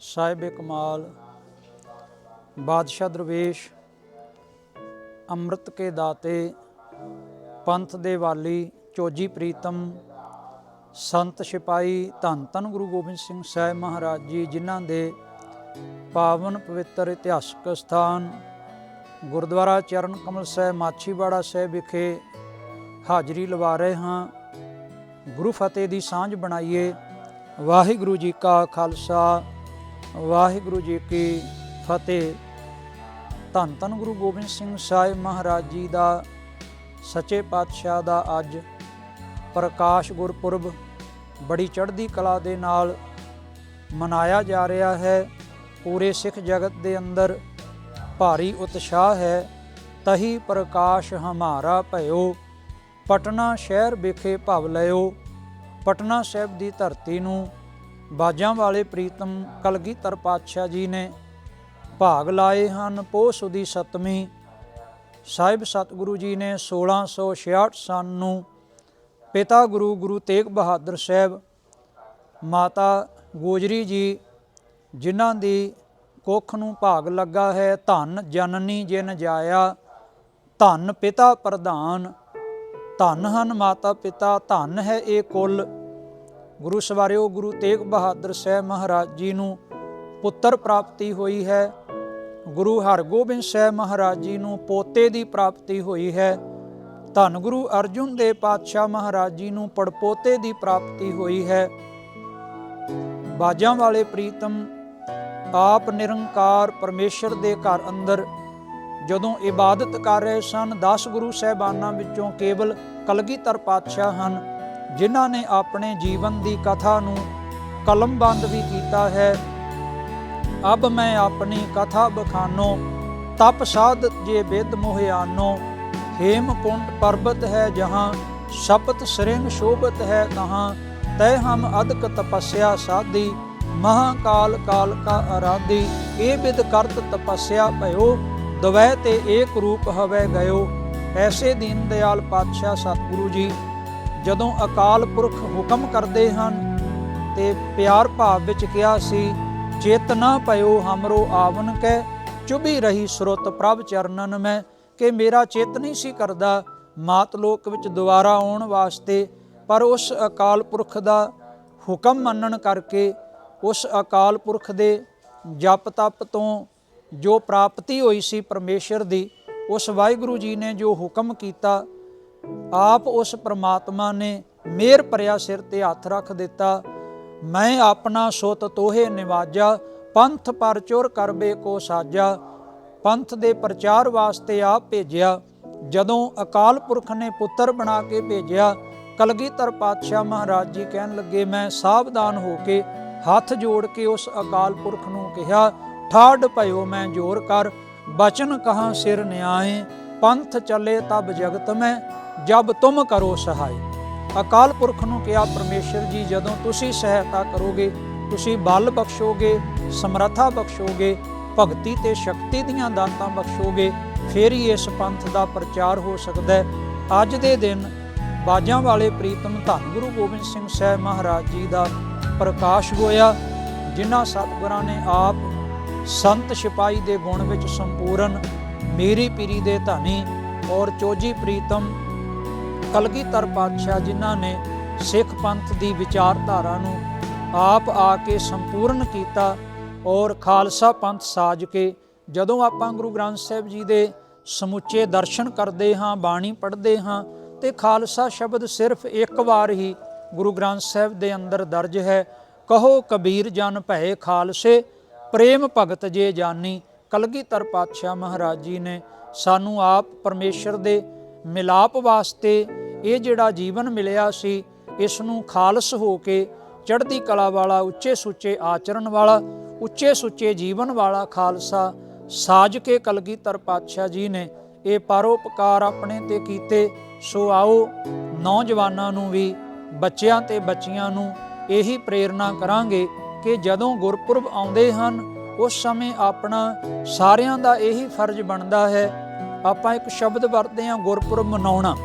ਸਾਹਿਬ ਕਮਾਲ, ਬਾਦਸ਼ਾਹ ਦਰਵੇਸ਼, ਅੰਮ੍ਰਿਤ ਕੇ ਦਾਤੇ, ਪੰਥ ਦੇ ਵਾਲੀ ਚੋਜੀ ਪ੍ਰੀਤਮ, ਸੰਤ ਸਿਪਾਈ ਧੰਨ ਧੰਨ ਗੁਰੂ ਗੋਬਿੰਦ ਸਿੰਘ ਸਾਹਿਬ ਮਹਾਰਾਜ ਜੀ, ਜਿਨ੍ਹਾਂ ਦੇ ਪਾਵਨ ਪਵਿੱਤਰ ਇਤਿਹਾਸਕ ਸਥਾਨ ਗੁਰਦੁਆਰਾ ਚਰਨ ਕਮਲ ਸਾਹਿਬ, ਮਾਛੀਵਾੜਾ ਸਾਹਿਬ ਵਿਖੇ ਹਾਜ਼ਰੀ ਲਵਾ ਰਹੇ ਹਾਂ। ਗੁਰੂ ਫਤਿਹ ਦੀ ਸਾਂਝ ਬਣਾਈਏ। ਵਾਹਿਗੁਰੂ ਜੀ ਕਾ ਖਾਲਸਾ। ਵਾਹਿਗੁਰੂ ਜੀ ਕੀ ਫਤਿਹ। ਧੰਨ ਧੰਨ ਗੁਰੂ ਗੋਬਿੰਦ ਸਿੰਘ ਸਾਹਿਬ ਮਹਾਰਾਜ ਜੀ ਦਾ, ਸੱਚੇ ਪਾਤਸ਼ਾਹ ਦਾ ਅੱਜ ਪ੍ਰਕਾਸ਼ ਗੁਰਪੁਰਬ ਬੜੀ ਚੜ੍ਹਦੀ ਕਲਾ ਦੇ ਨਾਲ ਮਨਾਇਆ ਜਾ ਰਿਹਾ ਹੈ। ਪੂਰੇ ਸਿੱਖ ਜਗਤ ਦੇ ਅੰਦਰ ਭਾਰੀ ਉਤਸ਼ਾਹ ਹੈ। ਤਹੀ ਪ੍ਰਕਾਸ਼ ਹਮਾਰਾ ਭਇਓ, ਪਟਨਾ ਸ਼ਹਿਰ ਵਿਖੇ ਭਵ ਲਿਓ ਪਟਨਾ ਸਾਹਿਬ ਦੀ ਧਰਤੀ ਨੂੰ ਬਾਜਾਂ ਵਾਲੇ ਪ੍ਰੀਤਮ ਕਲਗੀਧਰ ਪਾਤਸ਼ਾਹ ਜੀ ਨੇ ਭਾਗ ਲਾਏ ਹਨ। ਪੋਹ ਦੀ ਸਤਵੀਂ ਸਾਹਿਬ ਸਤਿਗੁਰੂ ਜੀ ਨੇ 1666 ਸਨ ਨੂੰ ਪਿਤਾ ਗੁਰੂ ਗੁਰੂ ਤੇਗ ਬਹਾਦਰ ਸਾਹਿਬ, ਮਾਤਾ ਗੋਜਰੀ ਜੀ, ਜਿਨ੍ਹਾਂ ਦੀ ਕੁੱਖ ਨੂੰ ਭਾਗ ਲੱਗਾ ਹੈ, ਧੰਨ ਜਨਨੀ ਜਿਨ ਜਾਇਆ, ਧੰਨ ਪਿਤਾ ਪ੍ਰਧਾਨ, ਧੰਨ ਹਨ ਮਾਤਾ ਪਿਤਾ, ਧਨ ਹੈ ਇਹ ਕੁੱਲ। ਗੁਰੂ ਸਵਾਰਿਓ, ਗੁਰੂ ਤੇਗ ਬਹਾਦਰ ਸਾਹਿਬ ਮਹਾਰਾਜ ਜੀ ਨੂੰ ਪੁੱਤਰ ਪ੍ਰਾਪਤੀ ਹੋਈ ਹੈ। ਗੁਰੂ ਹਰਗੋਬਿੰਦ ਸਾਹਿਬ ਮਹਾਰਾਜ ਜੀ ਨੂੰ ਪੋਤੇ ਦੀ ਪ੍ਰਾਪਤੀ ਹੋਈ ਹੈ। ਧੰਨ ਗੁਰੂ ਅਰਜੁਨ ਦੇਵ ਪਾਤਸ਼ਾਹ ਮਹਾਰਾਜ ਜੀ ਨੂੰ ਪੜਪੋਤੇ ਦੀ ਪ੍ਰਾਪਤੀ ਹੋਈ ਹੈ। ਬਾਜਾਂ ਵਾਲੇ ਪ੍ਰੀਤਮ, ਆਪ ਨਿਰੰਕਾਰ ਪਰਮੇਸ਼ਰ ਦੇ ਘਰ ਅੰਦਰ ਜਦੋਂ ਇਬਾਦਤ ਕਰ ਰਹੇ ਸਨ 10 ਗੁਰੂ ਸਹਿਬਾਨਾਂ ਵਿੱਚੋਂ ਕੇਵਲ ਕਲਗੀਧਰ ਪਾਤਸ਼ਾਹ ਹਨ। ਜਿਨ੍ਹਾਂ ਨੇ ਆਪਣੇ ਜੀਵਨ ਦੀ ਕਥਾ ਨੂੰ ਕਲਮਬੰਦ ਵੀ ਕੀਤਾ ਹੈ। ਅਬ ਮੈਂ ਆਪਣੀ ਕਥਾ ਬਖਾਨੋ, ਤਪ ਸਾਧ ਜੇ ਬਿਦ ਮੋਹਿਆਨੋ ਹੇਮਕੁੰਡ ਪਰਬਤ ਹੈ ਜਹਾਂ, ਸ਼ਪਤ ਸ੍ਰਿੰਗ ਸ਼ੋਭਤ ਹੈ ਤਹਾਂ। ਤੈ ਹਮ ਅਦਕ ਤਪੱਸਿਆ ਸਾਧੀ, ਮਹਾਕਾਲ ਕਾਲ ਕਾ ਆਰਾਧੀ ਇਹ ਬਿਦ ਕਰਤ ਤਪੱਸਿਆ ਭਇਓ, ਦਵੈ ਤੇ ਏਕ ਰੂਪ ਹਵੈ ਗਇਓ। ਐਸੇ ਦੀਨ ਦਿਆਲ ਪਾਤਸ਼ਾਹ ਸਤਿਗੁਰੂ ਜੀ ਜਦੋਂ ਅਕਾਲ ਪੁਰਖ ਹੁਕਮ ਕਰਦੇ ਹਨ ਤੇ ਪਿਆਰ ਭਾਵ ਵਿੱਚ ਕਿਹਾ ਸੀ ਚੇਤਨਾ ਭਇਓ ਹਮਰੋ ਆਵਨ ਕੈ, ਚੁਭੀ ਰਹੀ ਸਰੋਤ ਪ੍ਰਭ ਚਰਨਨ ਮੈਂ, ਕਿ ਮੇਰਾ ਚੇਤ ਨਹੀਂ ਸੀ ਕਰਦਾ, ਮਾਤ ਲੋਕ ਵਿੱਚ ਦੁਬਾਰਾ ਆਉਣ ਵਾਸਤੇ, ਪਰ ਉਸ ਅਕਾਲ ਪੁਰਖ ਦਾ ਹੁਕਮ ਮੰਨਣ ਕਰਕੇ, ਉਸ ਅਕਾਲ ਪੁਰਖ ਦੇ ਜਪ ਤਪ ਤੋਂ ਜੋ ਪ੍ਰਾਪਤੀ ਹੋਈ ਸੀ ਪਰਮੇਸ਼ਰ ਦੀ, ਉਸ ਵਾਹਿਗੁਰੂ ਜੀ ਨੇ ਜੋ ਹੁਕਮ ਕੀਤਾ ਆਪ ਉਸ ਪ੍ਰਮਾਤਮਾ ਨੇ ਮੇਰ ਭਰਿਆ ਸਿਰ ਤੇ ਹੱਥ ਰੱਖ ਦਿੱਤਾ। ਮੈਂ ਆਪਣਾ ਸੁਤ ਤੋਹੇ ਨਿਵਾਜਾ, ਪੰਥ ਪਰ ਚੁਰ ਕਰਬੇ ਕੋ ਸਾਜਾ। ਪੰਥ ਦੇ ਪ੍ਰਚਾਰ ਵਾਸਤੇ ਆਪ ਭੇਜਿਆ। ਜਦੋਂ ਅਕਾਲ ਪੁਰਖ ਨੇ ਪੁੱਤਰ ਬਣਾ ਕੇ ਭੇਜਿਆ, ਕਲਗੀਧਰ ਪਾਤਸ਼ਾਹ ਮਹਾਰਾਜ ਜੀ ਕਹਿਣ ਲੱਗੇ, ਮੈਂ ਸਾਵਧਾਨ ਹੋ ਕੇ ਹੱਥ ਜੋੜ ਕੇ ਉਸ ਅਕਾਲ ਪੁਰਖ ਨੂੰ ਕਿਹਾ ਠਾੜ ਭਇਓ, ਮੈਂ ਜੋਰ ਕਰ। ਬਚਨ ਕਹਾਂ ਸਿਰ ਨਿਆਏ? ਪੰਥ ਚੱਲੇ ਤਬ ਜਗਤ ਮੈਂ। ਜਬ ਤੁਮ ਕਰੋ ਸਹਾਈ। ਅਕਾਲ ਪੁਰਖ ਨੂੰ ਕਿਹਾ, ਪਰਮੇਸ਼ਰ ਜੀ, ਜਦੋਂ ਤੁਸੀਂ ਸਹਾਇਤਾ ਕਰੋਗੇ, ਤੁਸੀਂ ਬਲ ਬਖਸ਼ੋਗੇ, ਸਮਰੱਥਾ ਬਖਸ਼ੋਗੇ, ਭਗਤੀ ਤੇ ਸ਼ਕਤੀ ਦੀਆਂ ਦਾਤਾਂ ਬਖਸ਼ੋਗੇ, ਫਿਰ ਹੀ ਇਸ ਪੰਥ ਦਾ ਪ੍ਰਚਾਰ ਹੋ ਸਕਦਾ ਹੈ। ਅੱਜ ਦੇ ਦਿਨ ਬਾਜਾਂ ਵਾਲੇ ਪ੍ਰੀਤਮ ਧੰਨ ਗੁਰੂ ਗੋਬਿੰਦ ਸਿੰਘ ਸਾਹਿਬ ਮਹਾਰਾਜ ਜੀ ਦਾ ਪ੍ਰਕਾਸ਼ ਹੋਇਆ, ਜਿਨ੍ਹਾਂ ਸਤਿਗੁਰਾਂ ਨੇ ਆਪ ਸੰਤ ਸਿਪਾਈ ਦੇ ਗੁਣ ਵਿੱਚ ਸੰਪੂਰਨ ਮੇਰੀ ਪੀਰੀ ਦੇ ਧਨੀ ਔਰ ਚੋਜੀ ਪ੍ਰੀਤਮ ਕਲਗੀਧਰ ਪਾਤਸ਼ਾਹ ਜਿਨ੍ਹਾਂ ਨੇ ਸਿੱਖ ਪੰਥ ਦੀ ਵਿਚਾਰਧਾਰਾ ਨੂੰ ਆਪ ਆ ਕੇ ਸੰਪੂਰਨ ਕੀਤਾ ਔਰ ਖਾਲਸਾ ਪੰਥ ਸਾਜ ਕੇ ਜਦੋਂ ਆਪਾਂ ਗੁਰੂ ਗ੍ਰੰਥ ਸਾਹਿਬ ਜੀ ਦੇ ਸਮੁੱਚੇ ਦਰਸ਼ਨ ਕਰਦੇ ਹਾਂ, ਬਾਣੀ ਪੜ੍ਹਦੇ ਹਾਂ, ਤੇ ਖਾਲਸਾ ਸ਼ਬਦ ਸਿਰਫ ਇੱਕ ਵਾਰ ਹੀ ਗੁਰੂ ਗ੍ਰੰਥ ਸਾਹਿਬ ਦੇ ਅੰਦਰ ਦਰਜ ਹੈ, ਕਹੋ ਕਬੀਰ ਜਨ ਭੈ ਖਾਲਸੇ, ਪ੍ਰੇਮ ਭਗਤ ਜੇ ਜਾਨੀ। ਕਲਗੀਧਰ ਪਾਤਸ਼ਾਹ ਮਹਾਰਾਜ ਜੀ ਨੇ ਸਾਨੂੰ ਆਪ ਪਰਮੇਸ਼ਰ ਦੇ ਮਿਲਾਪ ਵਾਸਤੇ ਇਹ ਜਿਹੜਾ ਜੀਵਨ ਮਿਲਿਆ ਸੀ ਇਸ ਨੂੰ ਖਾਲਸ ਹੋ ਕੇ ਚੜ੍ਹਦੀ ਕਲਾ ਵਾਲਾ, ਉੱਚੇ ਸੁੱਚੇ ਆਚਰਣ ਵਾਲਾ, ਉੱਚੇ ਸੁੱਚੇ ਜੀਵਨ ਵਾਲਾ ਖਾਲਸਾ ਸਾਜ ਕੇ ਕਲਗੀਧਰ ਪਾਤਸ਼ਾਹ ਜੀ ਨੇ ਇਹ ਪਰਉਪਕਾਰ ਆਪਣੇ ਤੇ ਕੀਤੇ। ਸੋ ਆਓ ਨੌਜਵਾਨਾਂ ਨੂੰ ਵੀ, ਬੱਚਿਆਂ ਤੇ ਬੱਚੀਆਂ ਨੂੰ ਇਹੀ ਪ੍ਰੇਰਣਾ ਕਰਾਂਗੇ ਕਿ ਜਦੋਂ ਗੁਰਪੁਰਬ ਆਉਂਦੇ ਹਨ, ਉਸ ਸਮੇਂ ਆਪਣਾ ਸਾਰਿਆਂ ਦਾ ਇਹੀ ਫਰਜ਼ ਬਣਦਾ ਹੈ ਆਪਾਂ ਇੱਕ ਸ਼ਬਦ ਵਰਤਦੇ ਹਾਂ ਗੁਰਪੁਰਬ ਮਨਾਉਣਾ।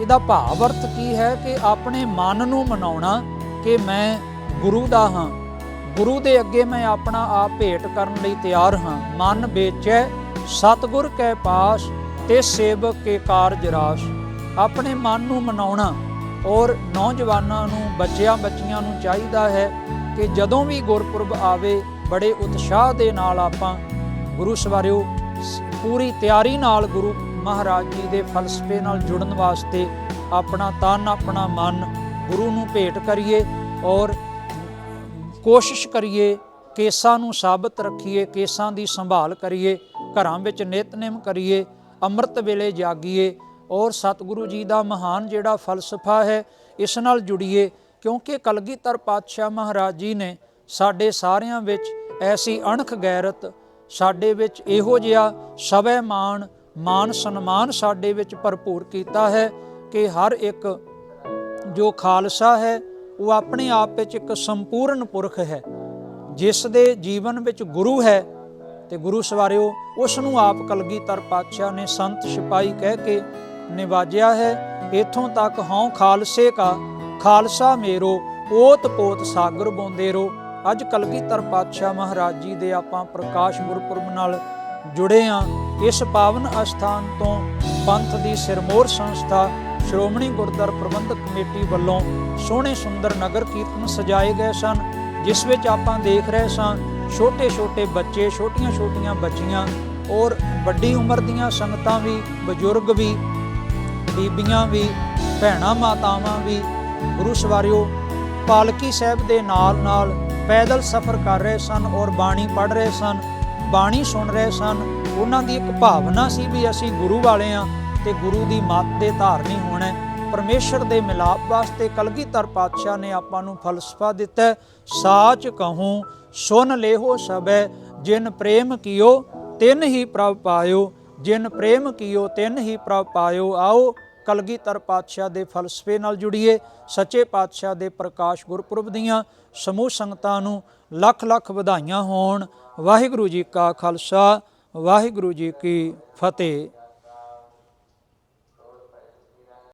ਇਹਦਾ ਭਾਵ ਅਰਥ ਕੀ ਹੈ ਕਿ ਆਪਣੇ ਮਨ ਨੂੰ ਮਨਾਉਣਾ ਕਿ ਮੈਂ ਗੁਰੂ ਦਾ ਹਾਂ। ਗੁਰੂ ਦੇ ਅੱਗੇ ਮੈਂ ਆਪਣਾ ਆਪ ਭੇਟ ਕਰਨ ਲਈ ਤਿਆਰ ਹਾਂ। ਮਨ ਵੇਚੈ, ਸਤਿਗੁਰ ਕੈ ਪਾਸ ਤੇ ਸੇਵਕ ਕੇ ਕਾਰਜ ਰਾਸ। ਆਪਣੇ ਮਨ ਨੂੰ ਮਨਾਉਣਾ ਔਰ ਨੌਜਵਾਨਾਂ ਨੂੰ, ਬੱਚਿਆਂ ਬੱਚੀਆਂ ਨੂੰ ਚਾਹੀਦਾ ਹੈ ਕਿ ਜਦੋਂ ਵੀ ਗੁਰਪੁਰਬ ਆਵੇ, ਬੜੇ ਉਤਸ਼ਾਹ ਦੇ ਨਾਲ ਆਪਾਂ ਗੁਰੂ ਸਵਾਰਿਓ ਪੂਰੀ ਤਿਆਰੀ ਨਾਲ ਗੁਰੂ ਮਹਾਰਾਜ ਜੀ ਦੇ ਫਲਸਫੇ ਨਾਲ ਜੁੜਨ ਵਾਸਤੇ ਆਪਣਾ ਤਨ, ਆਪਣਾ ਮਨ ਗੁਰੂ ਨੂੰ ਭੇਟ ਕਰੀਏ ਔਰ ਕੋਸ਼ਿਸ਼ ਕਰੀਏ, ਕੇਸਾਂ ਨੂੰ ਸਾਬਤ ਰੱਖੀਏ, ਕੇਸਾਂ ਦੀ ਸੰਭਾਲ ਕਰੀਏ, ਘਰਾਂ ਵਿੱਚ ਨਿਤਨੇਮ ਕਰੀਏ, ਅੰਮ੍ਰਿਤ ਵੇਲੇ ਜਾਗੀਏ ਔਰ ਸਤਿਗੁਰੂ ਜੀ ਦਾ ਮਹਾਨ ਜਿਹੜਾ ਫਲਸਫਾ ਹੈ, ਇਸ ਨਾਲ ਜੁੜੀਏ ਕਿਉਂਕਿ ਕਲਗੀਧਰ ਪਾਤਸ਼ਾਹ ਮਹਾਰਾਜ ਜੀ ਨੇ ਸਾਡੇ ਸਾਰਿਆਂ ਵਿੱਚ ਐਸੀ ਅਣਖ ਗੈਰਤ ਸਾਡੇ ਵਿੱਚ ਇਹੋ ਜਿਹਾ ਸਵੈ ਮਾਣ ਮਾਨ ਸਨਮਾਨ ਸਾਡੇ ਵਿੱਚ ਭਰਪੂਰ ਕੀਤਾ ਹੈ ਕਿ ਹਰ ਇੱਕ ਜੋ ਖਾਲਸਾ ਹੈ, ਉਹ ਆਪਣੇ ਆਪ ਵਿੱਚ ਇੱਕ ਸੰਪੂਰਨ ਪੁਰਖ ਹੈ। ਜਿਸ ਦੇ ਜੀਵਨ ਵਿੱਚ ਗੁਰੂ ਹੈ ਤੇ ਗੁਰੂ ਸਵਾਰਿਓ, ਉਸ ਨੂੰ ਆਪ ਕਲਗੀਧਰ ਪਾਤਸ਼ਾਹ ਨੇ ਸੰਤ ਸਿਪਾਈ ਕਹਿ ਕੇ ਨਿਵਾਜਿਆ ਹੈ, ਇਥੋਂ ਤੱਕ ਹਉ ਖਾਲਸੇ ਕਾ, ਖਾਲਸਾ ਮੇਰੋ ਓਤ ਪੋਤ ਸਾਗਰ ਬੋਂਦੇਰੋ। ਅੱਜ ਕਲਗੀਧਰ ਪਾਤਸ਼ਾਹ ਮਹਾਰਾਜ ਜੀ ਦੇ ਆਪਾਂ ਪ੍ਰਕਾਸ਼ ਗੁਰਪੁਰਬ ਨਾਲ ਜੁੜੇ ਹਾਂ ਇਸ ਪਾਵਨ ਅਸਥਾਨ ਤੋਂ ਪੰਥ ਦੀ ਸਿਰਮੌਰ ਸੰਸਥਾ ਸ਼੍ਰੋਮਣੀ ਗੁਰਦੁਆਰਾ ਪ੍ਰਬੰਧਕ ਕਮੇਟੀ ਵੱਲੋਂ ਸੋਹਣੇ ਸੁੰਦਰ ਨਗਰ ਕੀਰਤਨ ਸਜਾਏ ਗਏ ਸਨ, ਜਿਸ ਵਿੱਚ ਆਪਾਂ ਦੇਖ ਰਹੇ ਸਾਂ ਛੋਟੇ ਛੋਟੇ ਬੱਚੇ ਛੋਟੀਆਂ ਛੋਟੀਆਂ ਬੱਚੀਆਂ ਔਰ ਵੱਡੀ ਉਮਰ ਦੀਆਂ ਸੰਗਤਾਂ ਵੀ, ਬਜ਼ੁਰਗ ਵੀ, ਬੀਬੀਆਂ ਵੀ ਭੈਣਾਂ ਮਾਤਾਵਾਂ ਵੀ, ਗੁਰੂ ਸਵਾਰਿਓ, ਪਾਲਕੀ ਸਾਹਿਬ ਦੇ ਨਾਲ ਨਾਲ ਪੈਦਲ ਸਫ਼ਰ ਕਰ ਰਹੇ ਸਨ ਔਰ ਬਾਣੀ ਪੜ੍ਹ ਰਹੇ ਸਨ, ਬਾਣੀ ਸੁਣ ਰਹੇ ਸਨ ਉਹਨਾਂ ਦੀ ਇੱਕ ਭਾਵਨਾ ਸੀ ਵੀ ਅਸੀਂ ਗੁਰੂ ਵਾਲੇ ਆ ਤੇ ਗੁਰੂ ਦੀ ਮੱਤ ਦੇ ਧਾਰਨੀ ਹੋਣਾ ਹੈ। ਪਰਮੇਸ਼ਰ ਦੇ ਮਿਲਾਪ ਵਾਸਤੇ ਕਲਗੀਧਰ ਪਾਤਸ਼ਾਹ ਨੇ ਆਪਾਂ ਨੂੰ ਫਲਸਫਾ ਦਿੱਤਾ, ਸਾਚ ਕਹੂੰ, ਸੁਨ ਲੇਹੋ ਸਬੈ ਜਿਨ ਪ੍ਰੇਮ ਕੀਓ ਤਿਨ ਹੀ ਪ੍ਰਭ ਪਾਇਓ, ਜਿਨ ਪ੍ਰੇਮ ਕੀਓ ਤਿਨ ਹੀ ਪ੍ਰਭ ਪਾਇਓ, ਆਓ ਕਲਗੀਧਰ ਪਾਤਸ਼ਾਹ ਦੇ ਫਲਸਫੇ ਨਾਲ ਜੁੜੀਏ, ਸੱਚੇ ਪਾਤਸ਼ਾਹ ਦੇ ਪ੍ਰਕਾਸ਼ ਗੁਰਪੁਰਬ ਦੀਆਂ ਸਮੂਹ ਸੰਗਤਾਂ ਨੂੰ ਲੱਖ ਲੱਖ ਵਧਾਈਆਂ ਹੋਣ। ਵਾਹਿਗੁਰੂ ਜੀ ਕਾ ਖਾਲਸਾ, ਵਾਹਿਗੁਰੂ ਜੀ ਕੀ ਫਤਿਹ।